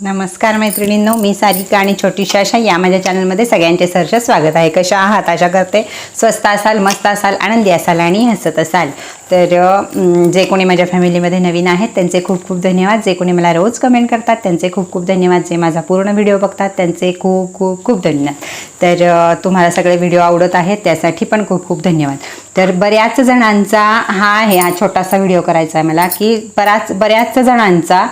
नमस्कार मैत्रिणींनो मी सारिका आणि छोटीशी आशा या माझ्या चॅनलमध्ये सगळ्यांचे सहर्ष स्वागत आहे. कशा आहात? आशा करते स्वस्त असाल मस्त असाल आनंदी असाल आणि हसत असाल. तर जे कोणी माझ्या फॅमिलीमध्ये नवीन आहेत त्यांचे खूप खूप धन्यवाद. जे कोणी मला रोज कमेंट करतात त्यांचे खूप खूप धन्यवाद. जे माझा पूर्ण व्हिडिओ बघतात त्यांचे खूप खूप खूप धन्यवाद. तर तुम्हाला सगळे व्हिडिओ आवडत आहेत त्यासाठी पण खूप खूप धन्यवाद. तर बऱ्याच जणांचा हा आहे हा छोटासा व्हिडिओ करायचा आहे मला की बराच बऱ्याच जणांचा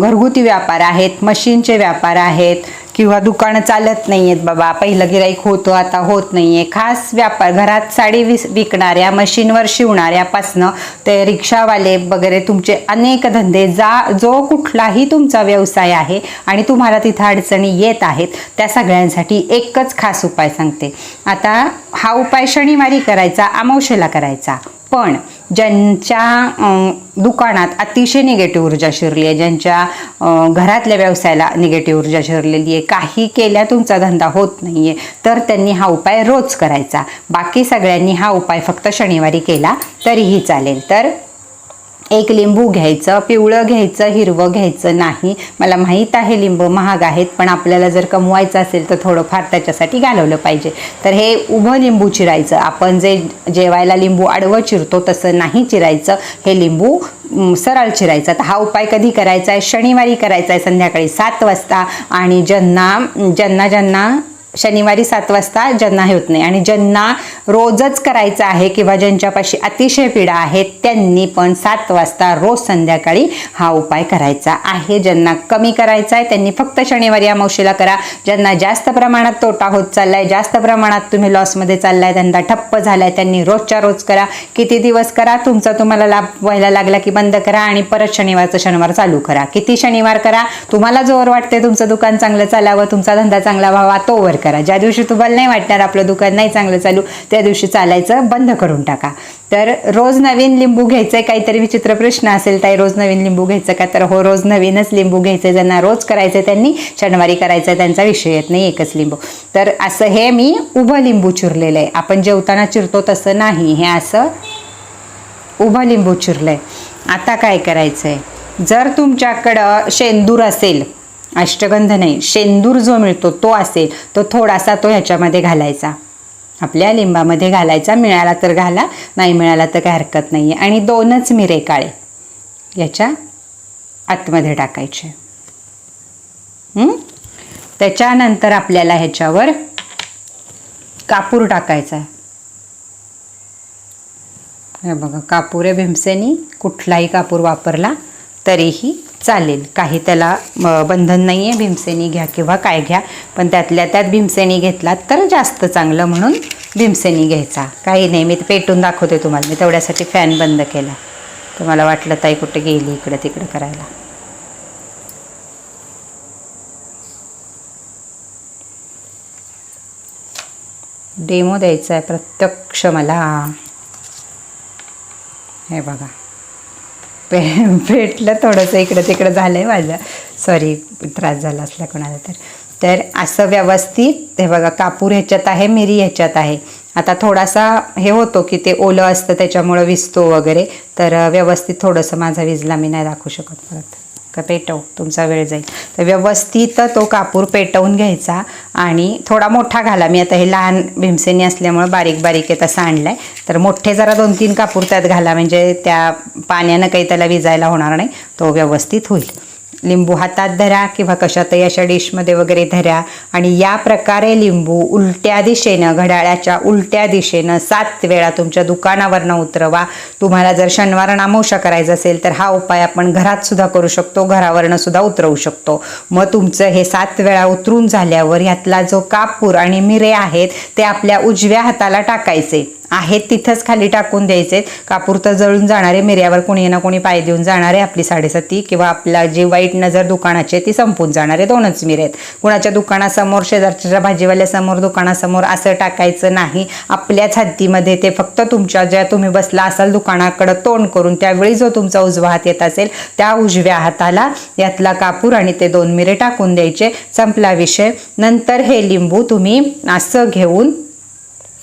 घरगुती व्यापार आहेत मशीनचे व्यापार आहेत किंवा दुकानं चालत नाही आहेत बाबा पहिलं गिराईक होतं आता होत नाही आहे खास व्यापार घरात साडी विस विकणाऱ्या मशीनवर शिवणाऱ्यापासनं ते रिक्षावाले वगैरे तुमचे अनेक धंदे जा जो कुठलाही तुमचा व्यवसाय आहे आणि तुम्हाला तिथं अडचणी येत आहेत त्या सगळ्यांसाठी एकच खास उपाय सांगते. आता हा उपाय शनिवारी करायचा अमावशेला करायचा. पण ज्यांच्या दुकानात अतिशय निगेटिव्ह ऊर्जा शिरली आहे ज्यांच्या घरातल्या व्यवसायाला निगेटिव्ह ऊर्जा शिरलेली आहे काही केल्या तुमचा धंदा होत नाही आहे तर त्यांनी हा उपाय रोज करायचा. बाकी सगळ्यांनी हा उपाय फक्त शनिवारी केला तरीही चालेल. तर एक लिंबू घ्यायचं पिवळं घ्यायचं हिरवं घ्यायचं नाही. मला माहीत आहे लिंबू महाग आहेत पण आपल्याला जर कमवायचं असेल तर थोडंफार त्याच्यासाठी घालवलं पाहिजे. तर हे उभं लिंबू चिरायचं. आपण जे जेवायला लिंबू आडवं चिरतो तसं नाही चिरायचं. हे लिंबू सरळ चिरायचं. तर हा उपाय कधी करायचा आहे? शनिवारी करायचा आहे संध्याकाळी सात वाजता. आणि ज्यांना ज्यांना ज्यांना शनिवारी सात वाजता ज्यांना हे होत नाही. आणि ज्यांना रोजच करायचं आहे किंवा ज्यांच्यापाशी अतिशय पीडा आहे त्यांनी पण सात वाजता रोज संध्याकाळी हा उपाय करायचा आहे. ज्यांना कमी करायचा आहे त्यांनी फक्त शनिवारी अमावशीला करा. ज्यांना जास्त प्रमाणात तोटा होत चाललाय जास्त प्रमाणात तुम्ही लॉसमध्ये चाललाय त्यांना ठप्प झालाय त्यांनी रोजच्या रोज करा. किती दिवस करा तुमचा तुम्हाला लाभ व्हायला लागला की बंद करा आणि परत शनिवारचं शनिवार चालू करा. किती शनिवार करा तुम्हाला जोर वाटते तुमचं दुकान चांगलं चालावं तुमचा धंदा चांगला व्हावा तोवर करा. ज्या दिवशी तुम्हाला नाही वाटणार आपलं दुकान नाही चांगलं चालू त्या दिवशी चालायचं बंद करून टाका. तर रोज नवीन लिंबू घ्यायचं आहे काहीतरी विचित्र प्रश्न असेल ताई रोज नवीन लिंबू घ्यायचं का? तर हो रोज नवीनच लिंबू घ्यायचं ज्यांना रोज करायचं त्यांनी शनिवारी करायचं त्यांचा विषय येत नाही एकच लिंबू. तर असं हे मी उभं लिंबू चिरलेलं आहे आपण जेवताना चिरतो तसं नाही. हे असं उभं लिंबू चिरलंय. आता काय करायचं आहे जर तुमच्याकडं शेंदूर असेल अष्टगंध नाही शेंदूर जो मिळतो तो असेल तो थोडासा तो ह्याच्यामध्ये घालायचा. आपल्या लिंबामध्ये घालायचा मिळाला तर घाला नाही मिळाला तर काय हरकत नाही आहे आणि दोनच मिरे काळे याच्या आतमध्ये टाकायचे. त्याच्यानंतर आपल्याला ह्याच्यावर कापूर टाकायचा आहे. हे बघा कापूर आहे भीमसेनी कुठलाही कापूर वापरला तरीही चालेल. काही त्याला बंधन नाही आहे भीमसेनी घ्या किंवा काय घ्या. पण त्यातल्या त्यात भीमसेनी घेतलात तर जास्त चांगलं म्हणून भीमसेनी घ्यायचा. काही नाही मी पेटून दाखवते तुम्हाला. मी तेवढ्यासाठी फॅन बंद केला. तर मला वाटलं ताई कुठे गेली इकडं तिकडं करायला? डेमो द्यायचा आहे प्रत्यक्ष मला. हे बघा. पे भेटलं थोडंसं इकडं तिकडं झालं आहे माझं. सॉरी त्रास झाला असला कोणाला तर. तर असं व्यवस्थित हे बघा कापूर ह्याच्यात आहे मिरी ह्याच्यात आहे. आता थोडासा हे होतो की ते ओलं असतं त्याच्यामुळं विजतो वगैरे. तर व्यवस्थित थोडंसं माझा विजला मी नाही दाखवू शकत परत. का पेटव तुमचा वेळ जाईल. तर व्यवस्थित तो कापूर पेटवून घ्यायचा आणि थोडा मोठा घाला. मी आता हे लहान भीमसेनी असल्यामुळं बारीक बारीक आहे तसा आहे तर मोठे जरा दोन तीन कापूर त्यात घाला. म्हणजे त्या पाण्यानं काही त्याला विजायला होणार नाही. तो व्यवस्थित होईल. लिंबू हातात धरा किंवा कशातही अशा डिशमध्ये वगैरे धरा. आणि या प्रकारे लिंबू उलट्या दिशेनं घड्याळाच्या उलट्या दिशेनं सात वेळा तुमच्या दुकानावरनं उतरवा. तुम्हाला जर शनिवार नामोशा करायचं असेल तर हा उपाय आपण घरात सुद्धा करू शकतो घरावरनं सुद्धा उतरवू शकतो. मग तुमचं हे सात वेळा उतरून झाल्यावर ह्यातला जो कापूर आणि मिरे आहेत ते आपल्या उजव्या हाताला टाकायचे. आहेत तिथंच खाली टाकून द्यायचे. कापूर तर जळून जाणारे मिऱ्यावर कोणी ना कोणी पाय देऊन जाणारे आपली साडेसाती किंवा आपला जी वाईट नजर दुकानाची आहे ती संपून जाणारे दोनच मिरे आहेत. कुणाच्या दुकानासमोर शेजारच्या भाजीवाल्यासमोर दुकानासमोर असं टाकायचं नाही. आपल्याच हद्दीमध्ये ते फक्त तुमच्या ज्या तुम्ही बसला असाल दुकानाकडं तोंड करून त्यावेळी जो तुमचा उजवा हात येत असेल त्या उजव्या हाताला यातला कापूर आणि ते दोन मिरे टाकून द्यायचे. संपला विषय. नंतर हे लिंबू तुम्ही असं घेऊन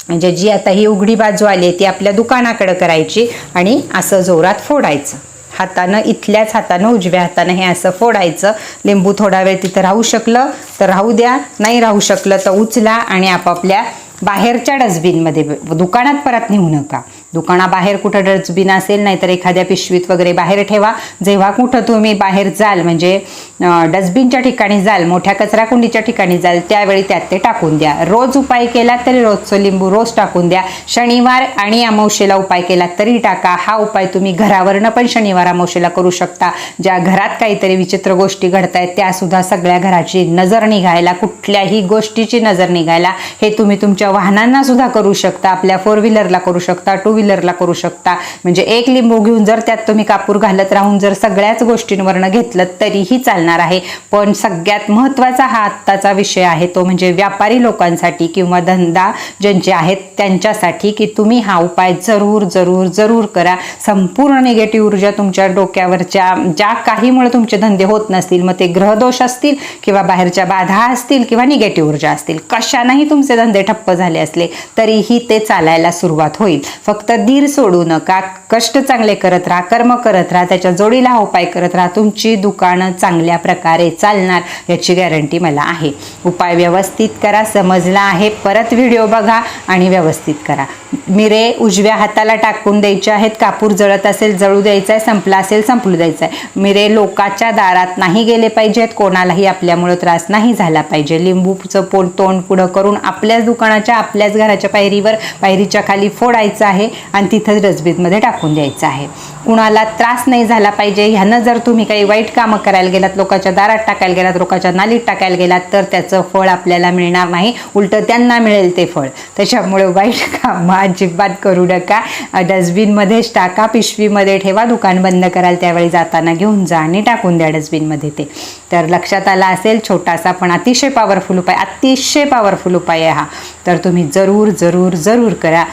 म्हणजे जी आता ही उघडी बाजू आली आहे ती आपल्या दुकानाकडं करायची आणि असं जोरात फोडायचं. हातानं इथल्याच हातानं उजव्या हातानं हे असं फोडायचं. लिंबू थोडा वेळ तिथं राहू शकलं तर राहू द्या. नाही राहू शकलं तर उचला आणि आपापल्या बाहेरच्या डस्टबिनमध्ये दुकानात परत नेऊ नका. दुकानाबाहेर कुठं डस्टबिन असेल नाही तर एखाद्या पिशवीत वगैरे बाहेर ठेवा. जेव्हा कुठं तुम्ही बाहेर जाल म्हणजे डस्टबिनच्या ठिकाणी जाल मोठ्या कचराकुंडीच्या ठिकाणी जाल त्यावेळी त्यात ते टाकून द्या. रोज उपाय केला तरी रोजचं लिंबू रोज टाकून द्या. शनिवार आणि अमावशेला उपाय केला तरी टाका. हा उपाय तुम्ही घरावरनं पण शनिवार अमावशेला करू शकता. ज्या घरात काहीतरी विचित्र गोष्टी घडतायत आहेत त्यासुद्धा सगळ्या घराची नजर निघायला कुठल्याही गोष्टीची नजर निघायला हे तुम्ही तुमच्या वाहनांना सुद्धा करू शकता आपल्या फोर व्हीलरला करू शकता टू व्हीलरला करू शकता. म्हणजे एक लिंबू घेऊन जर त्यात तुम्ही कापूर घालत राहून जर सगळ्याच गोष्टींवरनं घेतलं तरीही चालणार आहे. पण सगळ्यात महत्त्वाचा हा आत्ताचा विषय आहे तो म्हणजे व्यापारी लोकांसाठी किंवा धंदा ज्यांचे आहेत त्यांच्यासाठी की तुम्ही हा उपाय जरूर जरूर जरूर करा. संपूर्ण निगेटिव्ह ऊर्जा तुमच्या डोक्यावरच्या ज्या काहीमुळे तुमचे धंदे होत नसतील मग ते ग्रहदोष असतील किंवा बाहेरच्या बाधा असतील किंवा निगेटिव्ह ऊर्जा असतील. कशानेही तुमचे धंदे ठप्प झाले असले तरीही ते चालायला सुरुवात होईल. फक्त धीर सोडू नका. कष्ट चांगले करत राहा कर्म करत राहा त्याच्या जोडीला हा उपाय करत राहा. तुमची दुकानं चांगल्या प्रकारे चालणार याची गॅरंटी मला आहे. उपाय व्यवस्थित करा समजला आहे. परत व्हिडिओ बघा आणि व्यवस्थित करा. मिरे उजव्या हाताला टाकून द्यायचे आहेत. कापूर जळत असेल जळू द्यायचा आहे संपला असेल संपलू द्यायचा आहे मिरे लोकाच्या दारात नाही गेले पाहिजेत. कोणालाही आपल्यामुळं त्रास नाही झाला पाहिजे. लिंबूचं पोट तोंड पुढं करून आपल्याच दुकानाच्या आपल्याच घराच्या पायरीवर पायरीच्या खाली फोडायचं आहे. आणि तिथंच डस्टबिनमध्ये टाकून द्यायचं आहे. कुणाला त्रास नाही झाला पाहिजे ह्यानं जर तुम्ही काही वाईट कामं करायला गेलात लोकांच्या दारात टाकायला गेलात लोकांच्या नालीत टाकायला गेलात तर त्याचं फळ आपल्याला मिळणार नाही. उलटं त्यांना मिळेल ते फळ. त्याच्यामुळे वाईट कामं अजिबात करू नका. डस्टबिनमध्येच टाका पिशवीमध्ये ठेवा दुकान बंद कराल त्यावेळी जाताना घेऊन जा आणि टाकून द्या डस्टबिनमध्ये ते. तर लक्षात आला असेल छोटासा पण अतिशय पॉवरफुल उपाय अतिशय पॉवरफुल उपाय आहे हा. तर तुम्ही जरूर जरूर जरूर करा.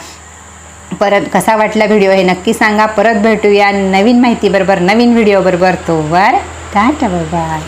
परत कसा वाटला व्हिडिओ हे नक्की सांगा. परत भेटूया नवीन माहिती बरोबर नवीन व्हिडिओ बरोबर तोवर. Tata bye